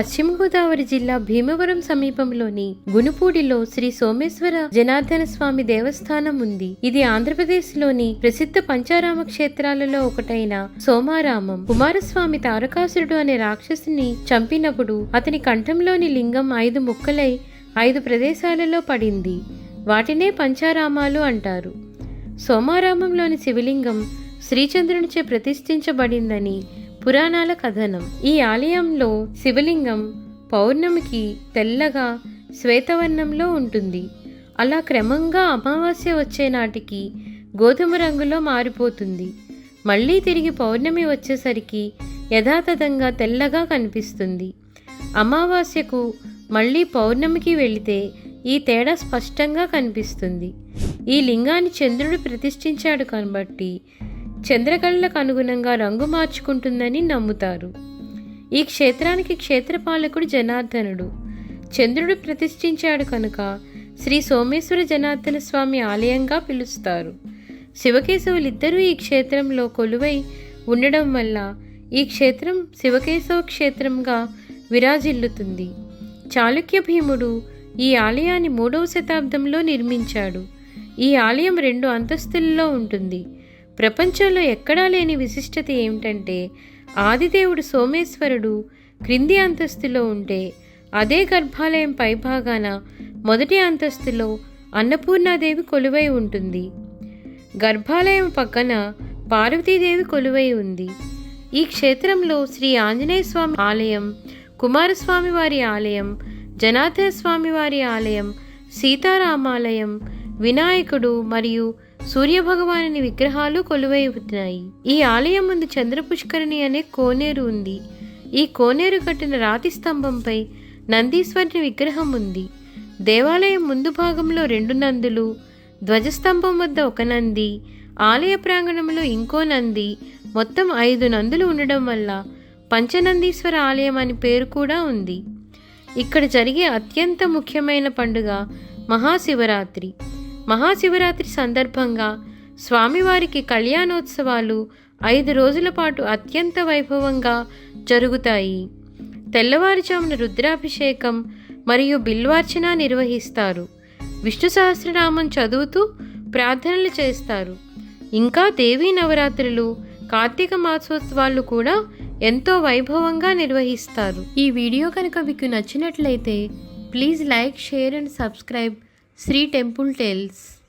పశ్చిమ గోదావరి జిల్లా భీమవరం సమీపంలోని గునుపూడిలో శ్రీ సోమేశ్వర జనార్దన స్వామి దేవస్థానం ఉంది. ఇది ఆంధ్రప్రదేశ్లోని ప్రసిద్ధ పంచారామ క్షేత్రాలలో ఒకటైన సోమారామం. కుమారస్వామి తారకాసురుడు అనే రాక్షసుని చంపినప్పుడు అతని కంఠంలోని లింగం ఐదు ముక్కలై ఐదు ప్రదేశాలలో పడింది. వాటినే పంచారామాలు అంటారు. సోమారామంలోని శివలింగం శ్రీచంద్రునిచే ప్రతిష్ఠించబడిందని పురాణాల కథనం. ఈ ఆలయంలో శివలింగం పౌర్ణమికి తెల్లగా శ్వేతవర్ణంలో ఉంటుంది. అలా క్రమంగా అమావాస్య వచ్చే నాటికి గోధుమ రంగులో మారిపోతుంది. మళ్ళీ తిరిగి పౌర్ణమి వచ్చేసరికి యథాతథంగా తెల్లగా కనిపిస్తుంది. అమావాస్యకు మళ్ళీ పౌర్ణమికి వెళితే ఈ తేడా స్పష్టంగా కనిపిస్తుంది. ఈ లింగాన్ని చంద్రుడు ప్రతిష్ఠించాడు కాబట్టి చంద్రకళలకు అనుగుణంగా రంగు మార్చుకుంటుందని నమ్ముతారు. ఈ క్షేత్రానికి క్షేత్రపాలకుడు జనార్దనుడు. చంద్రుడు ప్రతిష్ఠించాడు కనుక శ్రీ సోమేశ్వర జనార్దన స్వామి ఆలయంగా పిలుస్తారు. శివకేశవులిద్దరూ ఈ క్షేత్రంలో కొలువై ఉండడం వల్ల ఈ క్షేత్రం శివకేశవ క్షేత్రంగా విరాజిల్లుతుంది. చాళుక్య భీముడు ఈ ఆలయాన్ని మూడవ శతాబ్దంలో నిర్మించాడు. ఈ ఆలయం రెండు అంతస్తుల్లో ఉంటుంది. ప్రపంచంలో ఎక్కడా లేని విశిష్టత ఏమిటంటే ఆదిదేవుడు సోమేశ్వరుడు క్రింది అంతస్తులో ఉంటే అదే గర్భాలయం పైభాగాన మొదటి అంతస్తులో అన్నపూర్ణాదేవి కొలువై ఉంటుంది. గర్భాలయం పక్కన పార్వతీదేవి కొలువై ఉంది. ఈ క్షేత్రంలో శ్రీ ఆంజనేయ స్వామి ఆలయం కుమారస్వామి వారి ఆలయం జనార్దన స్వామి వారి ఆలయం సీతారామాలయం వినాయకుడు మరియు సూర్యభగవానుని విగ్రహాలు కొలువై ఉన్నాయి ఈ ఆలయం ముందు చంద్రపుష్కరిణి అనే కోనేరు ఉంది. ఈ కోనేరు కట్టిన రాతి స్తంభంపై నందీశ్వరుని విగ్రహం ఉంది. దేవాలయం ముందు భాగంలో రెండు నందులు ధ్వజస్తంభం వద్ద ఒక నంది ఆలయ ప్రాంగణంలో ఇంకో నంది మొత్తం ఐదు నందులు ఉండడం వల్ల పంచనందీశ్వర ఆలయం అని పేరు కూడా ఉంది. ఇక్కడ జరిగే అత్యంత ముఖ్యమైన పండుగ మహాశివరాత్రి. మహాశివరాత్రి సందర్భంగా స్వామివారికి కళ్యాణోత్సవాలు ఐదు రోజుల పాటు అత్యంత వైభవంగా జరుగుతాయి. తెల్లవారుజామున రుద్రాభిషేకం మరియు బిల్వార్చన నిర్వహిస్తారు. విష్ణు సహస్రనామం చదువుతూ ప్రార్థనలు చేస్తారు. ఇంకా దేవీ నవరాత్రులు కార్తీక మాసోత్సవాలు కూడా ఎంతో వైభవంగా నిర్వహిస్తారు. ఈ వీడియో కనుక మీకు నచ్చినట్లయితే please like share and subscribe. Shri temple tales